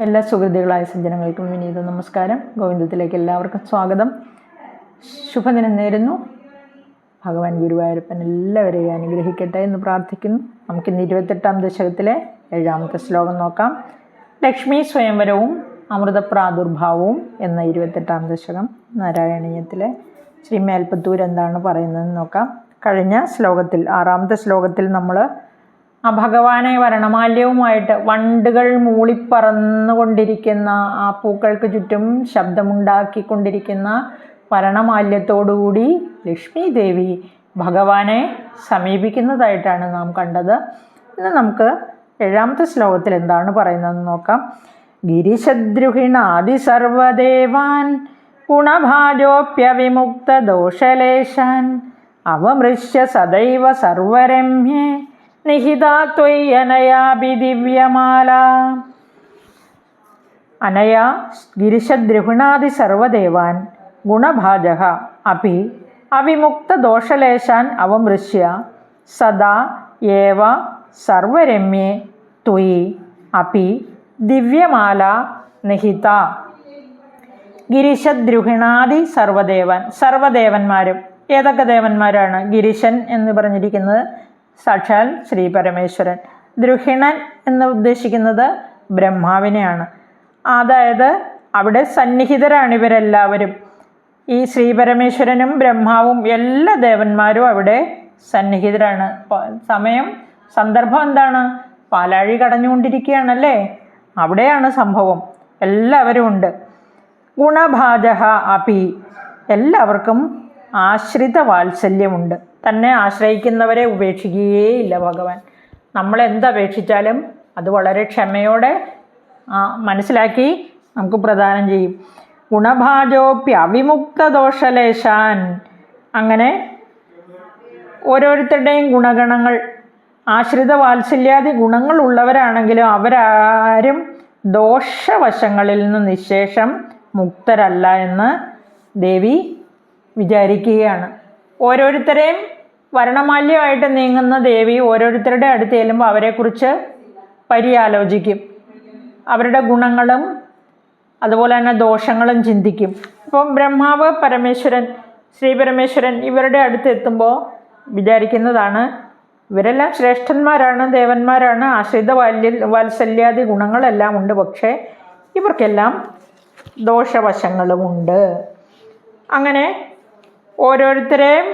എല്ലാ സുഹൃത്തുക്കളായ സജ്ജനങ്ങൾക്കും വിനീത നമസ്കാരം. ഗോവിന്ദത്തിലേക്ക് എല്ലാവർക്കും സ്വാഗതം. ശുഭദിനം നേരുന്നു. ഭഗവാൻ ഗുരുവായൂരപ്പൻ എല്ലാവരെയും അനുഗ്രഹിക്കട്ടെ എന്ന് പ്രാർത്ഥിക്കുന്നു. നമുക്കിന്ന് ഇരുപത്തെട്ടാം ദശകത്തിലെ ഏഴാമത്തെ ശ്ലോകം നോക്കാം. ലക്ഷ്മി സ്വയംവരവും അമൃത പ്രാദുർഭാവവും എന്ന ഇരുപത്തെട്ടാം ദശകം നാരായണീയത്തിലെ ശ്രീ മേൽപ്പത്തൂർ എന്താണ് പറയുന്നതെന്ന് നോക്കാം. കഴിഞ്ഞ ശ്ലോകത്തിൽ ആറാമത്തെ ശ്ലോകത്തിൽ നമ്മൾ ആ ഭഗവാനെ വരണമാല്യവുമായിട്ട് വണ്ടുകൾ മൂളിപ്പറന്നുകൊണ്ടിരിക്കുന്ന ആ പൂക്കൾക്ക് ചുറ്റും ശബ്ദമുണ്ടാക്കിക്കൊണ്ടിരിക്കുന്ന വരണമാല്യത്തോടുകൂടി ലക്ഷ്മി ദേവി ഭഗവാനെ സമീപിക്കുന്നതായിട്ടാണ് നാം കണ്ടത്. ഇന്ന് നമുക്ക് ഏഴാമത്തെ ശ്ലോകത്തിൽ എന്താണ് പറയുന്നതെന്ന് നോക്കാം. ഗിരിശദ്രുഹിണാദി സർവദേവാൻ ഗുണഭാജോപ്യവിമുക്ത ദോഷലേശാൻ അവമൃശ്യ സദൈവ സർവരമ്യേ നിഹിതാ അനയാ ഗിരിശദ്രുഹിണാദി സർവദേവാൻ ഗുണഭാജ അപ്പി അവിമുക്തദോഷലേശാൻ അവമൃശ്യ. സദാ ഏവ സർവരമ്യേ ത്വയി. അപി ദിവ്യമാല നിഹിത. ഗിരിശദ്രുഹിണാദി സർവദേവൻ സർവദേവന്മാരും. ഏതൊക്കെ ദേവന്മാരാണ് ഗിരിശൻ എന്ന് പറഞ്ഞിരിക്കുന്നത്? സാക്ഷാൽ ശ്രീ പരമേശ്വരൻ. ദ്രുഹിണൻ എന്ന് ഉദ്ദേശിക്കുന്നത് ബ്രഹ്മാവിനെയാണ്. അതായത് അവിടെ സന്നിഹിതരാണ് ഇവരെല്ലാവരും. ഈ ശ്രീ പരമേശ്വരനും ബ്രഹ്മാവും എല്ലാ ദേവന്മാരും അവിടെ സന്നിഹിതരാണ്. സമയം സന്ദർഭം എന്താണ്? പാലാഴി കടഞ്ഞുകൊണ്ടിരിക്കുകയാണല്ലേ? അവിടെയാണ് സംഭവം. എല്ലാവരും ഉണ്ട്. ഗുണഭാജ അപി. എല്ലാവർക്കും ആശ്രിത വാത്സല്യമുണ്ട്. തന്നെ ആശ്രയിക്കുന്നവരെ ഉപേക്ഷിക്കുകയേയില്ല ഭഗവാൻ. നമ്മൾ എന്തപേക്ഷിച്ചാലും അത് വളരെ ക്ഷമയോടെ മനസ്സിലാക്കി നമുക്ക് പ്രദാനം ചെയ്യും. ഗുണഭാജോപ്യവിമുക്തദോഷലേശാൻ. അങ്ങനെ ഓരോരുത്തരുടെയും ഗുണഗണങ്ങൾ ആശ്രിത വാത്സല്യാദി ഗുണങ്ങളുള്ളവരാണെങ്കിലും അവരാരും ദോഷവശങ്ങളിൽ നിന്ന് നിശേഷം മുക്തരല്ല എന്ന് ദേവി വിചാരിക്കുകയാണ്. ഓരോരുത്തരെയും വരണമാല്യമായിട്ട് നീങ്ങുന്ന ദേവി ഓരോരുത്തരുടെ അടുത്ത് ചെല്ലുമ്പോൾ അവരെക്കുറിച്ച് പരിയാലോചിക്കും. അവരുടെ ഗുണങ്ങളും അതുപോലെ തന്നെ ദോഷങ്ങളും ചിന്തിക്കും. ഇപ്പം ബ്രഹ്മാവ് പരമേശ്വരൻ ശ്രീ പരമേശ്വരൻ ഇവരുടെ അടുത്ത് എത്തുമ്പോൾ വിചാരിക്കുന്നതാണ് ഇവരെല്ലാം ശ്രേഷ്ഠന്മാരാണ് ദേവന്മാരാണ് ആശ്രിത വാല്യ വാത്സല്യാദി ഗുണങ്ങളെല്ലാം ഉണ്ട്. പക്ഷേ ഇവർക്കെല്ലാം ദോഷവശങ്ങളുമുണ്ട്. അങ്ങനെ ഓരോരുത്തരെയും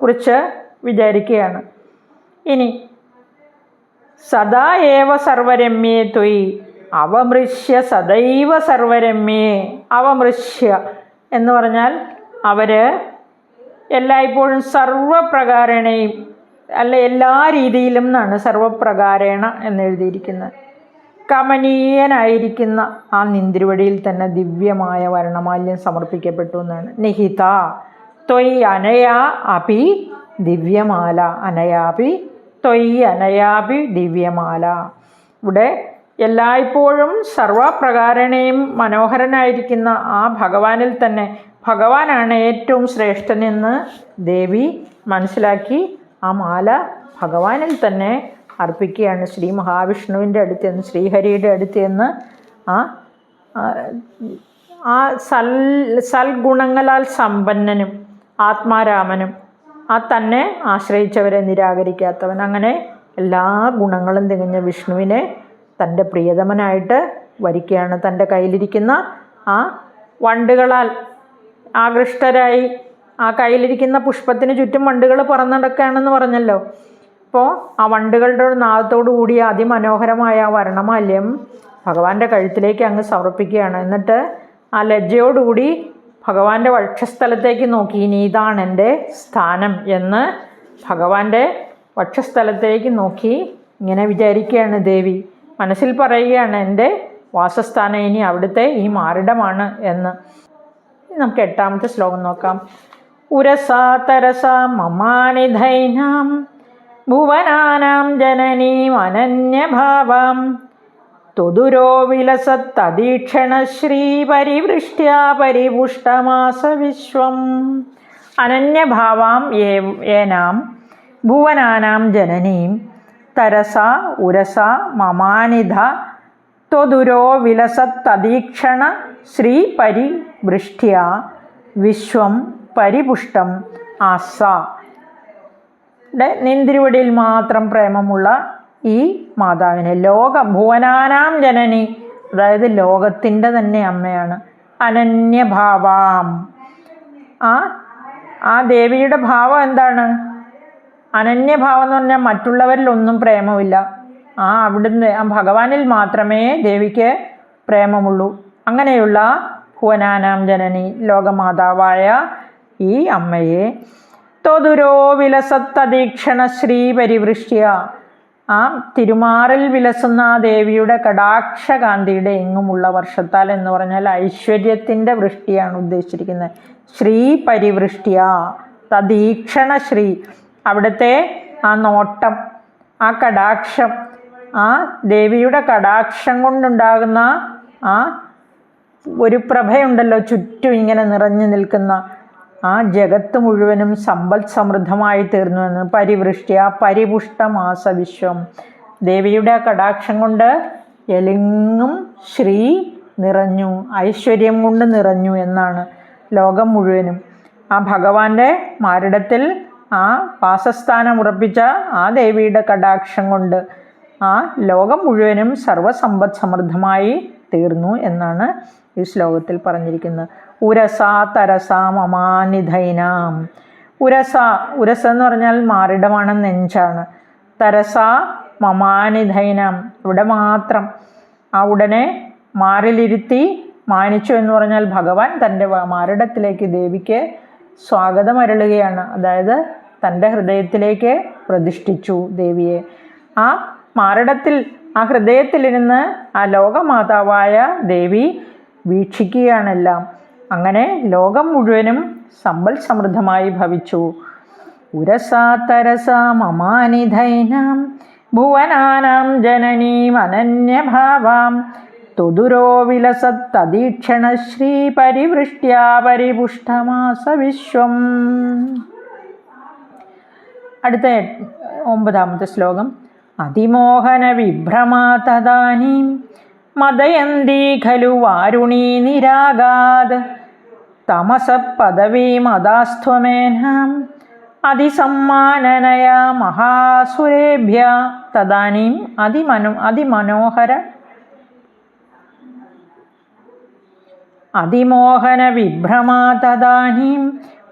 കുറിച്ച് വിചാരിക്കുകയാണ്. ഇനി സദാ ഏവ സർവരമ്യേ തൊയ് അവമൃശ്യ സദൈവ സർവരമ്യേ അവമൃശ്യ എന്ന് പറഞ്ഞാൽ അവർ എല്ലായ്പ്പോഴും സർവപ്രകാരണയും അല്ല എല്ലാ രീതിയിലും എന്നാണ് സർവപ്രകാരേണ എന്നെഴുതിയിരിക്കുന്നത് കമനീയനായിരിക്കുന്ന ആ നിന്തിരുവടിയിൽ തന്നെ ദിവ്യമായ വർണമാല്യം സമർപ്പിക്കപ്പെട്ടു എന്നാണ്. നിഹിത ത്വയ് അനയാ അപി ദിവ്യമാല. അനയാപി ത്വയ് അനയാപി ദിവ്യമാല. ഇവിടെ എല്ലായ്പ്പോഴും സർവപ്രകാരണയും മനോഹരനായിരിക്കുന്ന ആ ഭഗവാനിൽ തന്നെ ഭഗവാനാണ് ഏറ്റവും ശ്രേഷ്ഠനെന്ന് ദേവി മനസ്സിലാക്കി ആ മാല ഭഗവാനിൽ തന്നെ അർപ്പിക്കുകയാണ്. ശ്രീ മഹാവിഷ്ണുവിന്റെ അടുത്ത് നിന്ന് ശ്രീഹരിയുടെ അടുത്ത് നിന്ന് ആ ആ, സൽ സൽഗുണങ്ങളാൽ സമ്പന്നനും ആത്മാരാമനും ആ തന്നെ ആശ്രയിച്ചവരെ നിരാകരിക്കാത്തവൻ. അങ്ങനെ എല്ലാ ഗുണങ്ങളും തികഞ്ഞ വിഷ്ണുവിനെ തന്റെ പ്രിയതമനായിട്ട് വരിക്കുകയാണ് തന്റെ കയ്യിലിരിക്കുന്ന ആ വണ്ടുകളാൽ ആകൃഷ്ടരായി ആ കയ്യിലിരിക്കുന്ന പുഷ്പത്തിന് ചുറ്റും വണ്ടുകൾ പറന്നടക്കുകയാണെന്ന് പറഞ്ഞല്ലോ. അപ്പോൾ ആ വണ്ടുകളുടെ നാദത്തോടു കൂടിയ അതിമനോഹരമായ ആ വർണമാല്യം ഭഗവാന്റെ കഴുത്തിലേക്ക് അങ്ങ് സമർപ്പിക്കുകയാണ്. എന്നിട്ട് ആ ലജ്ജയോടുകൂടി ഭഗവാന്റെ വക്ഷസ്ഥലത്തേക്ക് നോക്കി. ഇനി ഇതാണ് എന്റെ സ്ഥാനം എന്ന് ഭഗവാന്റെ വക്ഷസ്ഥലത്തേക്ക് നോക്കി ഇങ്ങനെ വിചാരിക്കുകയാണ് ദേവി. മനസ്സിൽ പറയുകയാണ് എന്റെ വാസസ്ഥാനം ഇനി അവിടുത്തെ ഈ മാറിടമാണ് എന്ന്. നമുക്ക് എട്ടാമത്തെ ശ്ലോകം നോക്കാം. ഉരസാ തരസാ മമാനിധൈനാം ഭുവനാനാം ജനനീം അനന്യഭാവാം തുതുരോ വിലസത്തദീക്ഷണ ശ്രീപരിവൃഷ്ട്യാ പരിപുഷ്ടമാസ വിശ്വം അനന്യഭാവാം ഏനാം ഭുവനാനാം ജനനീം. തരസ ഉരസ മമാനിധ ത്വദുരോ വിലസത്തദീക്ഷണ ശ്രീ പരിവൃഷ്ട്യ വിശ്വം പരിപുഷ്ടം ആസ. നിന്തിരുവടിയിൽ മാത്രം പ്രേമമുള്ള ഈ മാതാവിനെ. ലോക ഭുവനാനാം ജനനി. അതായത് ലോകത്തിന്റെ തന്നെ അമ്മയാണ്. അനന്യഭാവാം. ആ ആ ദേവിയുടെ ഭാവം എന്താണ്? അനന്യഭാവം എന്ന് പറഞ്ഞാൽ മറ്റുള്ളവരിൽ ഒന്നും പ്രേമമില്ല ആ അവിടുന്ന് ആ ഭഗവാനിൽ മാത്രമേ ദേവിക്ക് പ്രേമമുള്ളൂ. അങ്ങനെയുള്ള ഭുവനാനാം ജനനി ലോകമാതാവായ ഈ അമ്മയെ. തൊതുരോ വിലസത്തദീക്ഷണ ശ്രീ പരിവൃഷ്ട്യ ആ തിരുമാറിൽ വിലസുന്ന ആ ദേവിയുടെ കടാക്ഷകാന്തിയുടെ എങ്ങുമുള്ള വർഷത്താൽ എന്ന് പറഞ്ഞാൽ ഐശ്വര്യത്തിന്റെ വൃഷ്ടിയാണ് ഉദ്ദേശിച്ചിരിക്കുന്നത്. ശ്രീ പരിവൃഷ്ടിയ തദീക്ഷണ ശ്രീ. അവിടുത്തെ ആ നോട്ടം ആ കടാക്ഷം ആ ദേവിയുടെ കടാക്ഷം കൊണ്ടുണ്ടാകുന്ന ആ ഒരു പ്രഭയുണ്ടല്ലോ ചുറ്റും ഇങ്ങനെ നിറഞ്ഞു നിൽക്കുന്ന ആ ജഗത്ത് മുഴുവനും സമ്പൽ സമൃദ്ധമായി തീർന്നുവെന്ന് പരിവൃഷ്ടിയ പരിപുഷ്ടമാസ വിശ്വം. ദേവിയുടെ കടാക്ഷം കൊണ്ട് എലിങ്ങും ശ്രീ നിറഞ്ഞു ഐശ്വര്യം കൊണ്ട് നിറഞ്ഞു എന്നാണ് ലോകം മുഴുവനും. ആ ഭഗവാന്റെ മാരിടത്തിൽ ആ വാസസ്ഥാനം ഉറപ്പിച്ച ആ ദേവിയുടെ കടാക്ഷം കൊണ്ട് ആ ലോകം മുഴുവനും സർവസമ്പദ് സമൃദ്ധമായി തീർന്നു എന്നാണ് ഈ ശ്ലോകത്തിൽ പറഞ്ഞിരിക്കുന്നത്. ഉരസ തരസ മമാനിധൈനാം. ഉരസ ഉരസ എന്ന് പറഞ്ഞാൽ മാറിടമാണ് നെഞ്ചാണ്. തരസ മമാനിധൈനാം. ഇവിടെ മാത്രം ആ ഉടനെ മാറിലിരുത്തി മാനിച്ചു എന്ന് പറഞ്ഞാൽ ഭഗവാൻ തന്റെ മാറിടത്തിലേക്ക് ദേവിക്ക് സ്വാഗതം അരുളുകയാണ്. അതായത് തന്റെ ഹൃദയത്തിലേക്ക് പ്രതിഷ്ഠിച്ചു ദേവിയെ. ആ മാറിടത്തിൽ ആ ഹൃദയത്തിലിരുന്ന് ആ ലോകമാതാവായ ദേവി വീക്ഷിക്കുകയാണെല്ലാം അങ്ങനെ ലോകം മുഴുവനും സമ്പൽ സമൃദ്ധമായി ഭവിച്ചു. ഉരസാ തരസാ മമാനിധൈനാം ഭുവനാനാം ജനനീം അനന്യഭാവാം തുതുരോ വിലസത്തദീക്ഷണ ശ്രീ പരിവൃഷ്ട്യാ പരിപുഷ്ടമാസ വിശ്വം. അടുത്ത ഒമ്പതാമത്തെ ശ്ലോകം. അതിമോഹന വിഭ്രമാ തദാനീം മദയന്തി ഖലു വാരുണീ നിരാഗാത് തമസ അതിസമ്മാനനയ മഹാസുരേഭ്യ തദാനീം അതിമനോ അതിമനോഹര അതിമോഹന വിഭ്രമാ തദാനീം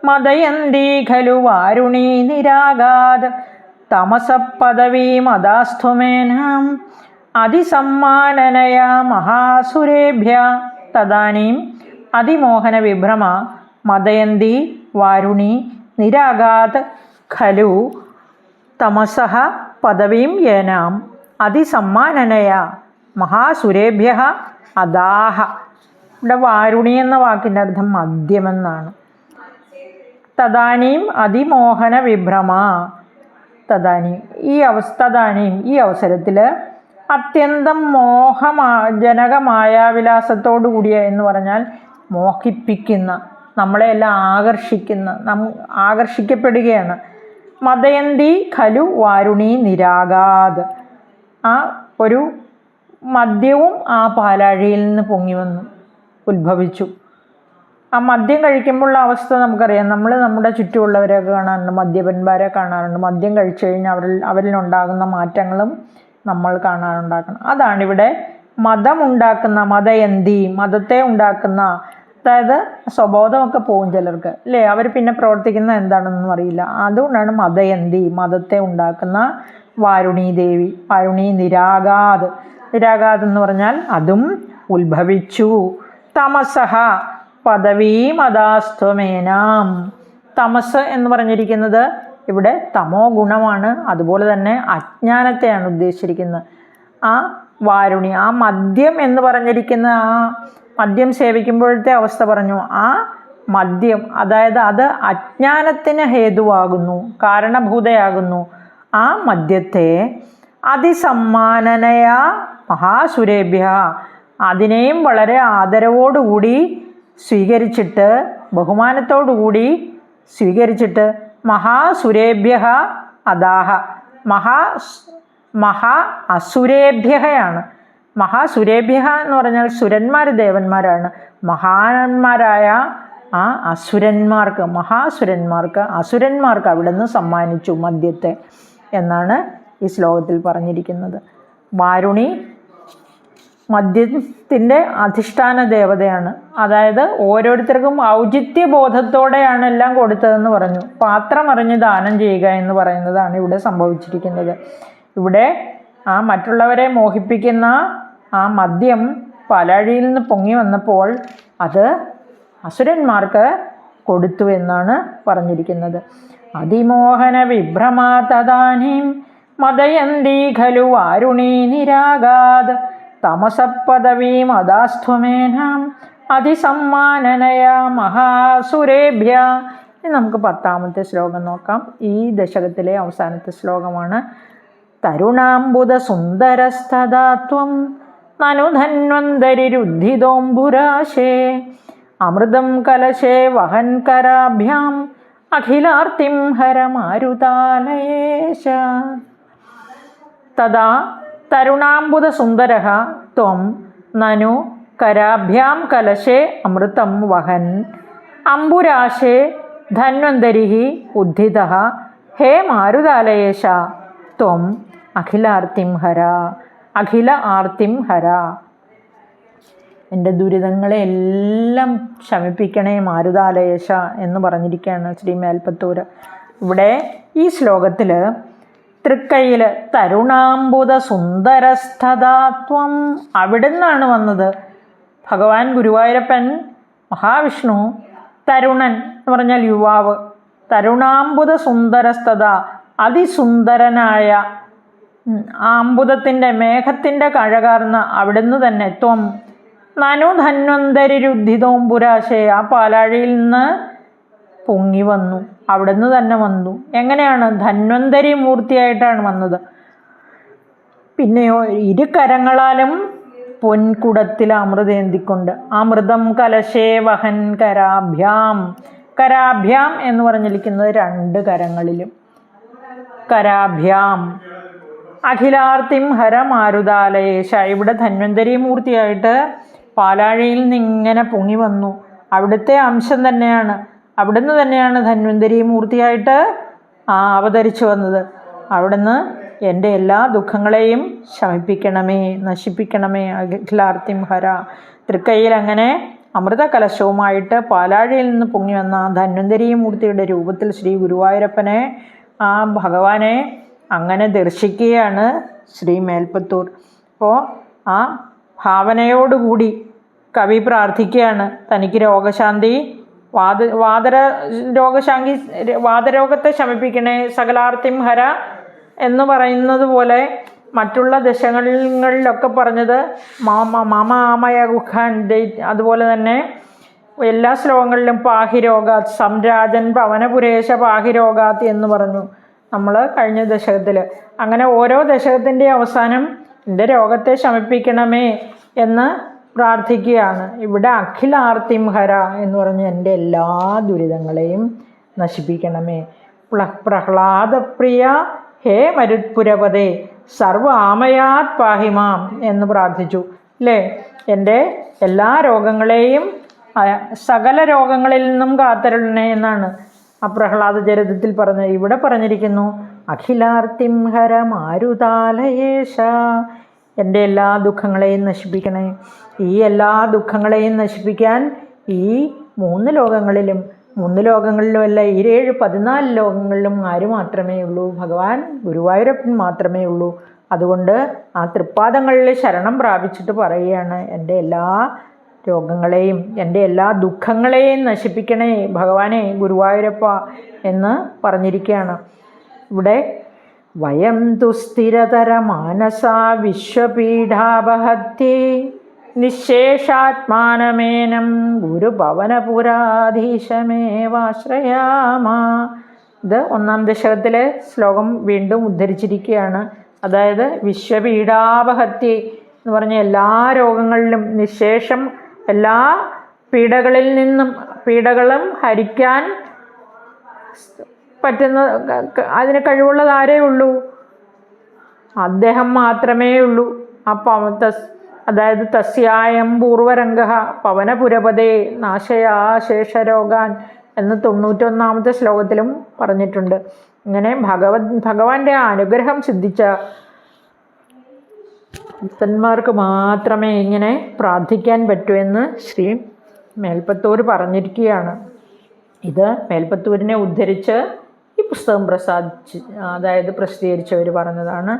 മദയന്തി ഖലു വാരുണീ നിരാഗാത് തമസ അതിസമ്മാനനയ അതിസമ്മാനനയാ മഹാസുരേഭ്യ തദാനീം അതിമോഹന വിഭ്രമ മദയന്തി വാരുണി നിരാഗാത് ഖലു തമസഹ പദവീം യേനാം അതിസമ്മാനനയ മഹാസുരേഭ്യ അദാഹ. ഇവിടെ വാരുണി എന്ന വാക്കിന്റെ അർത്ഥം മദ്യമെന്നാണ്. തദാനീം അതിമോഹന വിഭ്രമ. തദാനീം ഈ അവസ്ഥ തദാനീം ഈ അവസരത്തിൽ അത്യന്തം മോഹമാ ജനകമായ വിലാസത്തോടു കൂടിയ എന്ന് പറഞ്ഞാൽ മോഹിപ്പിക്കുന്ന നമ്മളെയെല്ലാം ആകർഷിക്കുന്ന നം ആകർഷിക്കപ്പെടുകയാണ്. മദയന്തി ഖലു വാരുണി നിരാഗാത്. ആ ഒരു മദ്യവും ആ പാലാഴിയിൽ നിന്ന് പൊങ്ങി വന്നു ഉത്ഭവിച്ചു. ആ മദ്യം കഴിക്കുമ്പോഴുള്ള അവസ്ഥ നമുക്കറിയാം. നമ്മൾ നമ്മുടെ ചുറ്റുമുള്ളവരെയൊക്കെ കാണാറുണ്ട് മദ്യപന്മാരെ കാണാറുണ്ട്. മദ്യം കഴിച്ചു കഴിഞ്ഞാൽ അവരിൽ അവരിലുണ്ടാകുന്ന മാറ്റങ്ങളും നമ്മൾ കാണാറുണ്ടാക്കണം. അതാണിവിടെ മതമുണ്ടാക്കുന്ന മതയന്തി മതത്തെ ഉണ്ടാക്കുന്ന അതായത് സ്വബോധമൊക്കെ പോകും ചിലർക്ക്. അല്ലേ അവർ പിന്നെ പ്രവർത്തിക്കുന്നത് എന്താണെന്നൊന്നും അറിയില്ല. അതുകൊണ്ടാണ് മതയന്തി മതത്തെ ഉണ്ടാക്കുന്ന വാരുണി ദേവി വാരുണി നിരാഗാത് നിരാഗാത് എന്ന് പറഞ്ഞാൽ അതും ഉത്ഭവിച്ചു. തമസഹ പദവീ മതാസ്ത്വമേനാം തമസ് എന്ന് പറഞ്ഞിരിക്കുന്നത് ഇവിടെ തമോ ഗുണമാണ്. അതുപോലെ തന്നെ അജ്ഞാനത്തെയാണ് ഉദ്ദേശിച്ചിരിക്കുന്നത്. ആ വാരുണി ആ മദ്യം എന്ന് പറഞ്ഞിരിക്കുന്ന ആ മദ്യം സേവിക്കുമ്പോഴത്തെ അവസ്ഥ പറഞ്ഞു. ആ മദ്യം അതായത് അത് അജ്ഞാനത്തിന് ഹേതുവാകുന്നു കാരണഭൂതയാകുന്നു. ആ മദ്യത്തെ അതിസമ്മാനനയാ മഹാസുരേഭ്യ. അതിനെയും വളരെ ആദരവോടുകൂടി സ്വീകരിച്ചിട്ട് ബഹുമാനത്തോടുകൂടി സ്വീകരിച്ചിട്ട് മഹാസുരേഭ്യ അദാഹ മഹാ മഹാ അസുരേഭ്യയാണ്. മഹാസുരേഭ്യ എന്ന് പറഞ്ഞാൽ സുരന്മാർ ദേവന്മാരാണ്. മഹാന്മാരായ ആ അസുരന്മാർക്ക് മഹാസുരന്മാർക്ക് അസുരന്മാർക്ക് അവിടുന്ന് സമ്മാനിച്ചു മദ്യത്തെ എന്നാണ് ഈ ശ്ലോകത്തിൽ പറഞ്ഞിരിക്കുന്നത്. വാരുണി മദ്യത്തിന്റെ അധിഷ്ഠാന ദേവതയാണ്. അതായത് ഓരോരുത്തർക്കും ഔചിത്യ ബോധത്തോടെയാണ് എല്ലാം കൊടുത്തതെന്ന് പറഞ്ഞു. പാത്രം അറിഞ്ഞ് ദാനം ചെയ്യുക എന്ന് പറയുന്നതാണ് ഇവിടെ സംഭവിച്ചിരിക്കുന്നത്. ഇവിടെ ആ മറ്റുള്ളവരെ മോഹിപ്പിക്കുന്ന ആ മദ്യം പാലാഴിയിൽ നിന്ന് പൊങ്ങി വന്നപ്പോൾ അത് അസുരന്മാർക്ക് കൊടുത്തു എന്നാണ് പറഞ്ഞിരിക്കുന്നത്. അതിമോഹന വിഭ്രമാ തദാനീം മദയന്തി ഖലു വാരുണീ നിരാഗാത് തമസപദവീം അദാസ്ത്വമേനാം അതിസമ്മാനനയ മഹാസുരേഭ്യ. നമുക്ക് പത്താമത്തെ ശ്ലോകം നോക്കാം. ഈ ദശകത്തിലെ അവസാനത്തെ ശ്ലോകമാണ് തരുണാംബുദ നനുധന്വന്തരിരുദ്ധിതോംബുരാശേ അമൃതം കലശേ വഹൻ കരാഭ്യാം അഖിലാർത്തിം ഹരമാരുതാലയേശ. തഥാ തരുണാംബുദസുന്ദര ത്വം നനു കരാഭ്യാം കലശേ അമൃതം വഹൻ അംബുരാശേ ധന്വന്തരി ഉദ്ധിത ഹേ മാരുതാലയേശ. ത്വം അഖിലാർത്തിം ഹര. അഖില ആർത്തിം ഹര. എന്റെ ദുരിതങ്ങളെ എല്ലാം ശമിപ്പിക്കണേ മാരുതാലയേശ എന്ന് പറഞ്ഞിരിക്കുകയാണ് ശ്രീ മേൽപ്പത്തൂര്. ഇവിടെ ഈ ശ്ലോകത്തിൽ തൃക്കൈയിൽ തരുണാംബുദ സുന്ദരസ്ഥതാത്വം അവിടുന്നാണ് വന്നത്. ഭഗവാൻ ഗുരുവായൂരപ്പൻ മഹാവിഷ്ണു തരുണൻ എന്ന് പറഞ്ഞാൽ യുവാവ്. തരുണാംബുദ സുന്ദരസ്ഥത അതിസുന്ദരനായ ഉം, ആ അമ്പുതത്തിന്റെ മേഘത്തിന്റെ കഴകാർന്ന അവിടുന്ന് തന്നെ ത്വം നനു ധന്വന്തരി രുദ്ധിതോംപുരാശേ ആ പാലാഴിയിൽ നിന്ന് പൊങ്ങി വന്നു. അവിടുന്ന് തന്നെ വന്നു. എങ്ങനെയാണ്? ധന്വന്തരി മൂർത്തിയായിട്ടാണ് വന്നത്. പിന്നെയോ ഇരു കരങ്ങളാലും പൊൻകുടത്തിൽ അമൃതേന്തിക്കൊണ്ട്. അമൃതം കലശേ വഹൻ കരാഭ്യാം. കരാഭ്യാം എന്ന് പറഞ്ഞിരിക്കുന്നത് രണ്ട് കരങ്ങളിലും. കരാഭ്യാം. അഖിലാർത്തിം ഹരമാരുതാലയേശ ഇവിടെ ധന്വന്തരി മൂർത്തിയായിട്ട് പാലാഴിയിൽ നിന്ന് ഇങ്ങനെ പൊങ്ങി വന്നു. അവിടുത്തെ അംശം തന്നെയാണ്. അവിടുന്ന് തന്നെയാണ് ധന്വന്തരി മൂർത്തിയായിട്ട് അവതരിച്ചു വന്നത്. അവിടുന്ന് എന്റെ എല്ലാ ദുഃഖങ്ങളെയും ശമിപ്പിക്കണമേ നശിപ്പിക്കണമേ അഖിലാർത്തിം ഹര. തൃക്കൈയിൽ അങ്ങനെ അമൃത കലശവുമായിട്ട് പാലാഴിയിൽ നിന്ന് പൊങ്ങി വന്ന ധന്വന്തരി മൂർത്തിയുടെ രൂപത്തിൽ ശ്രീ ഗുരുവായൂരപ്പനെ ആ ഭഗവാനെ അങ്ങനെ ദർശിക്കുകയാണ് ശ്രീ മേൽപ്പത്തൂർ. അപ്പോൾ ആ ഭാവനയോടുകൂടി കവി പ്രാർത്ഥിക്കുകയാണ്. തനിക്ക് രോഗശാന്തി വാത വാതര രോഗശാന്തി വാതരോഗത്തെ ശമിപ്പിക്കണേ സകലാർത്തിം ഹര എന്ന് പറയുന്നത് പോലെ മറ്റുള്ള ദശങ്ങളിലൊക്കെ പറഞ്ഞത് മാമ മാമ ആമയ ഗുഖാൻ അതുപോലെ തന്നെ എല്ലാ ശ്ലോകങ്ങളിലും പാഹിരോഗാത് സംരാജൻ പവനപുരേശ പാഹിരോഗാത് എന്ന് പറഞ്ഞു. നമ്മൾ കഴിഞ്ഞ ദശകത്തിൽ അങ്ങനെ ഓരോ ദശകത്തിന്റെ അവസാനം എന്റെ രോഗത്തെ ശമിപ്പിക്കണമേ എന്ന് പ്രാർത്ഥിക്കുകയാണ്. ഇവിടെ അഖിലാർത്തിം ഹര എന്ന് പറഞ്ഞ് എന്റെ എല്ലാ ദുരിതങ്ങളെയും നശിപ്പിക്കണമേ. പ്രഹ്ലാദപ്രിയ ഹേ മരുത്പുരപതേ സർവ ആമയാത് പാഹിമാം എന്ന് പ്രാർത്ഥിച്ചു. അല്ലേ എന്റെ എല്ലാ രോഗങ്ങളെയും സകല രോഗങ്ങളിൽ നിന്നും കാത്തരുളണേ എന്നാണ്. ആ പ്രഹ്ലാദ ചരിതത്തിൽ പറഞ്ഞ ഇവിടെ പറഞ്ഞിരിക്കുന്നു അഖിലാർത്തിം ഹര മാരുതാലയേശ എന്റെ എല്ലാ ദുഃഖങ്ങളെയും നശിപ്പിക്കണേ. ഈ എല്ലാ ദുഃഖങ്ങളെയും നശിപ്പിക്കാൻ ഈ മൂന്ന് ലോകങ്ങളിലും മൂന്ന് ലോകങ്ങളിലുമല്ല ഏഴ് പതിനാല് ലോകങ്ങളിലും ആര് മാത്രമേ ഉള്ളൂ? ഭഗവാൻ ഗുരുവായൂരപ്പൻ മാത്രമേ ഉള്ളൂ. അതുകൊണ്ട് ആ തൃപ്പാദങ്ങളിൽ ശരണം പ്രാപിച്ചിട്ട് പറയുകയാണ് എന്റെ എല്ലാ രോഗങ്ങളെയും എന്റെ എല്ലാ ദുഃഖങ്ങളെയും നശിപ്പിക്കണേ ഭഗവാനെ ഗുരുവായൂരപ്പ എന്ന് പറഞ്ഞിരിക്കുകയാണ്. ഇവിടെ വയം ദുസ്ഥിരതര മാനസ വിശ്വപീഠാപഹത്യേ നിശേഷാത്മാനമേനം ഗുരുഭവനപുരാധീശമേവാശ്രയാമ. ഇത് ഒന്നാം ദശകത്തിലെ ശ്ലോകം വീണ്ടും ഉദ്ധരിച്ചിരിക്കുകയാണ്. അതായത് വിശ്വപീഠാപഹത്തി എന്ന് പറഞ്ഞ എല്ലാ രോഗങ്ങളിലും നിശേഷം എല്ലാ പീഡകളിൽ നിന്നും പീഡകളും ഹരിക്കാൻ പറ്റുന്ന അതിന് കഴിവുള്ളത് ആരേ ഉള്ളൂ? അദ്ദേഹം മാത്രമേ ഉള്ളൂ. ആ പവ- തസ് അതായത് തസ്യായം പൂർവരംഗ പവനപുരപതേ നാശയാ ശേഷരോഗാൻ എന്ന് തൊണ്ണൂറ്റൊന്നാമത്തെ ശ്ലോകത്തിലും പറഞ്ഞിട്ടുണ്ട്. ഇങ്ങനെ ഭഗവത് ഭഗവാന്റെ അനുഗ്രഹം സിദ്ധിച്ച ഭക്തന്മാർക്ക് മാത്രമേ ഇങ്ങനെ പ്രാർത്ഥിക്കാൻ പറ്റൂ എന്ന് ശ്രീ മേൽപ്പത്തൂർ പറഞ്ഞിരിക്കുകയാണ്. ഇത് മേൽപ്പത്തൂരിനെ ഉദ്ധരിച്ച് ഈ പുസ്തകം പ്രസാദിച്ച് അതായത് പ്രസിദ്ധീകരിച്ചവർ പറഞ്ഞതാണ്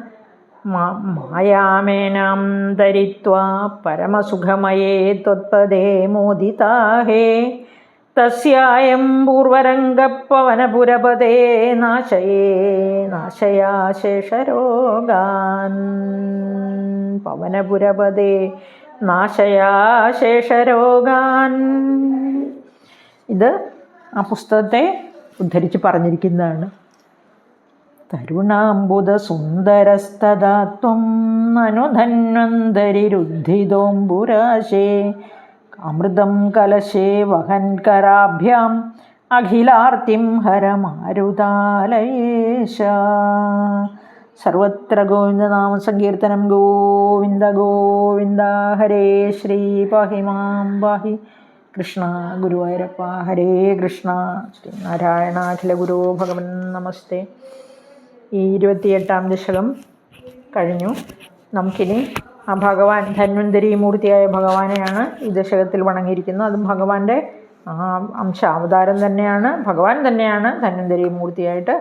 മായാമേനാം ധരിത്വാ പരമസുഖമയേ ത്വത്പദേ മോദിതാഹേ തസ്യായം നാശയേ നാശയാ ശേഷരോഗാൻ പവനപുരപദേ നാശയാ ശേഷരോഗാൻ ഇത് ആ പുസ്തകത്തെ ഉദ്ധരിച്ച് പറഞ്ഞിരിക്കുന്നതാണ്. തരുണാംബുധസുന്ദരസ്തദാ ത്വം അനുധന്വന്തരിരുദ്ധിതോംബുരാശേ അമൃതം കലശേ വഹൻ കരാഭ്യാം അഖിലാർത്തിം ഹരമാരുതാലയേശ സർവത്ര ഗോവിന്ദനാമ സങ്കീർത്തനം. ഗോവിന്ദ ഗോവിന്ദ ഹരേ ശ്രീ പാഹി മാം പാഹി കൃഷ്ണ ഗുരുവായൂരപ്പ. ഹരേ കൃഷ്ണ. ശ്രീ നാരായണ അഖില ഗുരു ഭഗവൻ നമസ്തേ. ഈ ഇരുപത്തിയെട്ടാം ദശകം കഴിഞ്ഞു. നമുക്കിനി ആ ഭഗവാൻ ധന്വന്തരി മൂർത്തിയായ ഭഗവാനെയാണ് ഈ ദശകത്തിൽ വണങ്ങിയിരിക്കുന്നത്. അതും ഭഗവാന്റെ അംശ അവതാരം തന്നെയാണ്. ഭഗവാൻ തന്നെയാണ് ധന്വന്തരി മൂർത്തിയായിട്ട്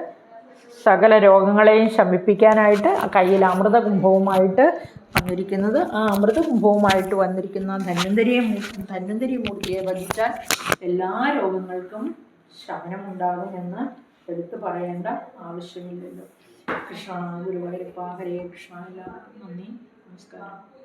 സകല രോഗങ്ങളെയും ശമിപ്പിക്കാനായിട്ട് കയ്യിൽ അമൃത കുംഭവുമായിട്ട് വന്നിരിക്കുന്നത്. ആ അമൃത കുംഭവുമായിട്ട് വന്നിരിക്കുന്ന ധന്വന്തരിയെ ധന്വന്തരി മൂർത്തിയെ ഭജിച്ചാൽ എല്ലാ രോഗങ്ങൾക്കും ശമനമുണ്ടാകുമെന്ന് എടുത്തു പറയേണ്ട ആവശ്യമില്ലല്ലോ. കൃഷ്ണ ഗുരുവായൂരപ്പ ഹരേ കൃഷ്ണ എല്ലാം നന്ദി. നമസ്കാരം